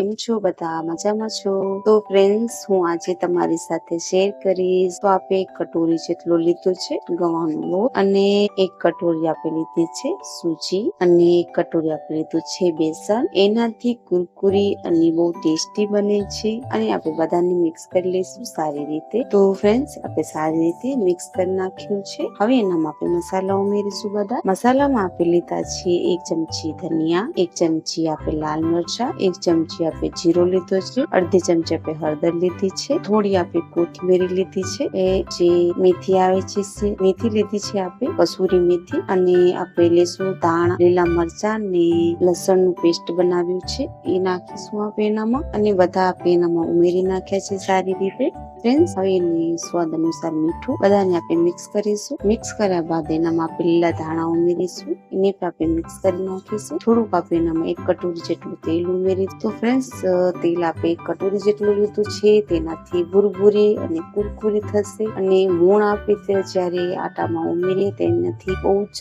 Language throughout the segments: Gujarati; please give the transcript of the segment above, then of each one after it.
dem છો, બધા મજામાં છો? તો ફ્રેન્ડ્સ હું આજે તમારી સાથે શેર કરીશ. તો આપે એક કટોરી જેટલું લીધું છે ગવાનો લોટ અને એક કટોરી આપે લીધી છે સૂજી, અને એક કટોરી આપે લીધું છે બેસન. એનાથી કુરકુરી અને બહુ ટેસ્ટી બને છે, અને આપણે બધાને મિક્સ કરી લઈશું સારી રીતે. તો ફ્રેન્ડ્સ આપણે સારી રીતે મિક્સ કરી નાખ્યું છે. હવે એનામાં આપણે મસાલા ઉમેરીશું બધા. મસાલામાં આપણે લીધા છે એક ચમચી ધનિયા, એક ચમચી આપે લાલ મરચા, એક ચમચી આપે જીરો લીધો છે અડધી ચમચી આપે હળદર લીધી છે થોડી આપી કોથમીરી લીધી છે એ જે મેથી આવે છે મેથી લીધી છે આપે કસૂરી મેથી અને આપણે લેશું ધાણા લીલા મરચા ને લસણનું પેસ્ટ બનાવ્યું છે એ નાખીશું આપણે એનામાં અને બધા આપે એનામાં ઉમેરી નાખ્યા છે સારી રીતે. ફ્રેન્ડ્સ હવે એને સ્વાદ અનુસાર મીઠું બધાને આપણે મિક્સ કરીશું. મિક્સ કર્યા બાદ એનામાં આપણે લીલા ધાણા ઉમેરીશું. એને પણ આપણે મિક્સ કરી નાખીશું. થોડુંક આપણે એનામાં એક કટોરી જેટલું તેલ ઉમેરી તો ફ્રેન્ડ્સ તેલ આપણે કટોરી જેટલું લીધું છે તેનાથી ભૂરભૂરી અને કુરકુરી થશે. અને મૂણ આપે તે જ્યારે આટામાં ઉમેરીએ તેનાથી બહુ જ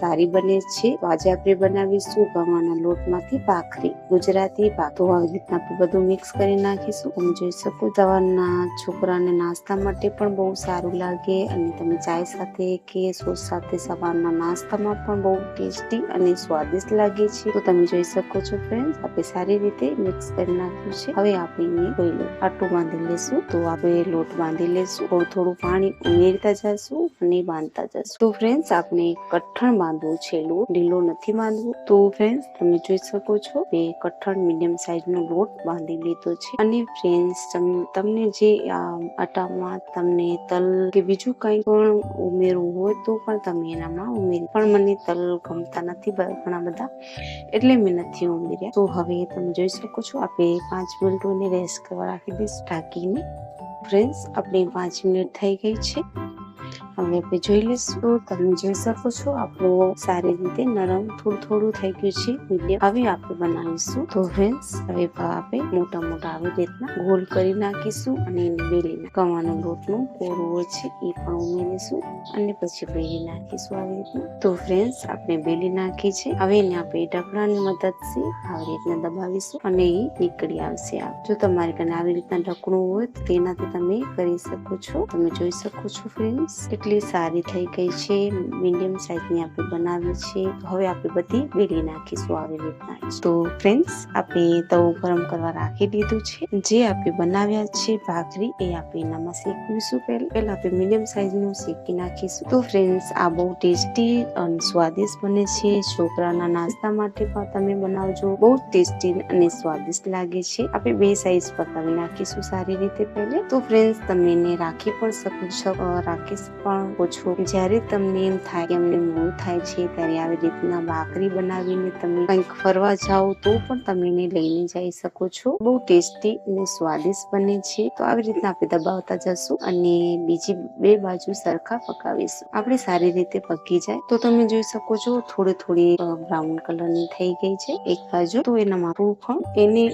સારી બને છે. આજે આપણે બનાવીશું ગવાના લોટમાંથી ભાખરી. ગુજરાતી ભાખ આવી રીતના આપણે બધું મિક્સ કરી નાખીશું. તમે જોઈ શકો દવાના છોકરાને નાસ્તા માટે પણ બહુ સારું લાગે અને તમે ચાય સાથે કે સોસ સાથે સવારના નાસ્તામાં પણ બહુ ટેસ્ટી અને સ્વાદિષ્ટ લાગે છે. તો તમે જોઈ શકો છો ફ્રેન્ડ્સ આપણે સારી રીતે મિક્સ કરી નાખ્યું છે. હવે આપણે એને કોઈ લોટ આટું બાંધી લેશું. તો આપણે લોટ બાંધી લેશું. થોડું પાણી ઉમેરતા જશું. અને બાંધતા જશો. તો ફ્રેન્ડ્સ આપણે કઠણ બાંધવું છે ઢીલો નથી બાંધવું તો ફ્રેન્ડ્સ તમે જોઈ શકો છો, બે કઠણ મીડિયમ સાઈઝ નો લોટ બાંધી લીધો છે. અને ફ્રેન્ડ્સ તમને જે આટામાં તમને તલ કે બીજું કંઈ પણ ઉમેરવું હોય તો પણ તમે એનામાં ઉમેરી. પણ મને તલ ગમતા નથી ઘણા બધા. એટલે મેં નથી ઉમેર્યા. તો હવે તમે જોઈ શકો છો આપણે પાંચ મિનિટોને રેસ્ટ કરવા રાખી દઈશું. ઢાંકીને. ફ્રેન્ડ્સ આપણી પાંચ મિનિટ થઈ ગઈ છે. હવે આપણે જોઈ લઈશું. તમે જોઈ શકો છો, આપણું સારી રીતે નરમ થોડું થોડું થઈ ગયું છે. મીડિયમ. હવે આપણે બનાવીશું તો ફ્રેન્ડ્સ, હવે આપણે મોટા મોટા આવી રીતના ગોલ કરી નાખીશું અને એને બેલી કવાનો લોટનું કોરવો છે, એ પણ ઉમેરીશું અને પછી બેલી નાખીશું આવી રીતના. તો ફ્રેન્ડ્સ, આપણે બેલી નાખી છે. હવે એને આપણે ઢકડાની મદદથી આવી રીતના દબાવીશું અને એ નીકળી આવશે આપ. જો તમારી કને આવી રીતના ઢકણું હોય તો તેનાથી તમે કરી શકો છો. તમે જોઈ શકો છો ફ્રેન્ડ્સ. કેટલી સારી થઈ ગઈ છે, મીડિયમ સાઇઝની આપણે બનાવી છે. હવે આપણે બધી બેલી નાખીશું આવી રીતના તો ફ્રેન્ડ્સ આપણે તવો ગરમ કરવા રાખી દીધું છે. જે આપણે બનાવ્યા છે ભાખરી, એ આપણે એનામાં શેકવીશું પહેલાં. પહેલાં આપણે મીડિયમ સાઇઝનું શેકી નાખીશું. તો ફ્રેન્ડ્સ, આ બહુ ટેસ્ટી અને સ્વાદિષ્ટ બને છે. છોકરાના નાસ્તા માટે પણ તમે બનાવજો. બહુ ટેસ્ટી અને સ્વાદિષ્ટ લાગે છે. આપણે બે સાઇઝ પકાવી નાખીશું સારી રીતે પહેલે. તો ફ્રેન્ડ્સ, તમે એને રાખી પણ શકો છો રાખી પણ શકો છો જ્યારે તમને એમ થાય કે અમને મોડું થાય છે, ત્યારે આવી રીતના ભાખરી બનાવીને તમે કંઈક ફરવા જાઓ તો પણ તમે એને લઈને જઈ શકો છો. બહુ ટેસ્ટી અને સ્વાદિષ્ટ બને છે. તો આવી રીતના આપણે દબાવતા જશું અને બીજી બે બાજુ સરખા પકાવીશું. આપણે સારી રીતે પકી જાય. તો તમે જોઈ શકો છો, થોડી થોડી બ્રાઉન કલરની થઈ ગઈ છે એક બાજુ. તો એના મારું પણ એને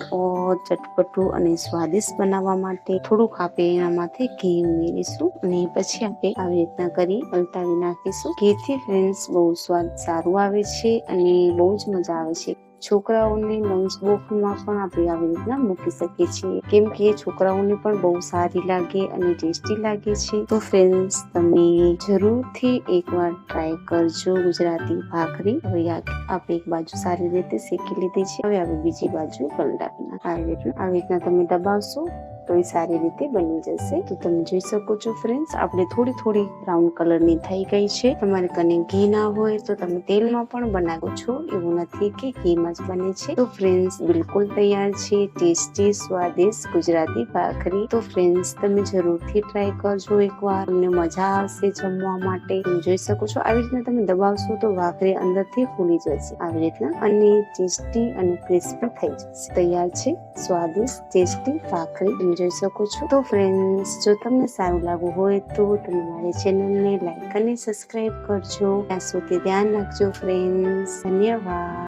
ચટપટું અને સ્વાદિષ્ટ બનાવવા માટે થોડુંક આપણે એનામાંથી ઘી ઉમેરીશું અને પછી આપણે આવી રીતના કરી પલટાવી નાખીશું. ઘીથી ફ્રેન્ડ્સ બહુ સ્વાદ સારું આવે છે અને બહુ જ મજા આવે છે. છોકરાઓને લંચ બોક્સમાં પણ આપણે આવી રીતના મૂકી શકીએ છીએ. કેમ કે છોકરાઓને પણ બહુ સારી લાગે અને ટેસ્ટી લાગે છે. તો ફ્રેન્ડ્સ તમે જરૂરથી એકવાર ટ્રાય કરજો ગુજરાતી ભાખરી. હવે આપણે એક બાજુ સારી રીતે શેકી લીધી છે. હવે આપણે બીજી બાજુ પલટાવી આવી રીતના આવી રીતના તમે દબાવશો તો એ સારી રીતે બની જશે. તો તમે જોઈ શકો છો ફ્રેન્ડ્સ આપણે થોડી થોડી બ્રાઉન કલરની થઈ ગઈ છે. તમારે કને ઘી ના હોય તો તમે તેલમાં પણ બનાવો છો. એવું નથી કે ઘીમાં જ બને છે. તો ફ્રેન્ડ્સ બિલકુલ તૈયાર છે. ટેસ્ટી સ્વાદિષ્ટ ગુજરાતી ભાખરી. તો ફ્રેન્ડ્સ તમે જરૂરથી ટ્રાય કરજો એકવાર. તમને મજા આવશે જમવા માટે. તમે જોઈ શકો છો, આવી રીતના તમે દબાવશો તો ભાખરી અંદરથી ફૂલી જશે. આવી રીતના અને ટેસ્ટી અને ક્રિસ્પી થઈ જશે. તૈયાર છે. સ્વાદિષ્ટ ટેસ્ટી ભાખરી. તમે જોઈ શકો છો તો ફ્રેન્ડ્સ જો તમને સારું લાગવું હોય તો તમે મારી ચેનલને લાઈક અને સબસ્ક્રાઇબ કરજો ત્યાં સુધી ધ્યાન રાખજો ફ્રેન્ડ્સ ધન્યવાદ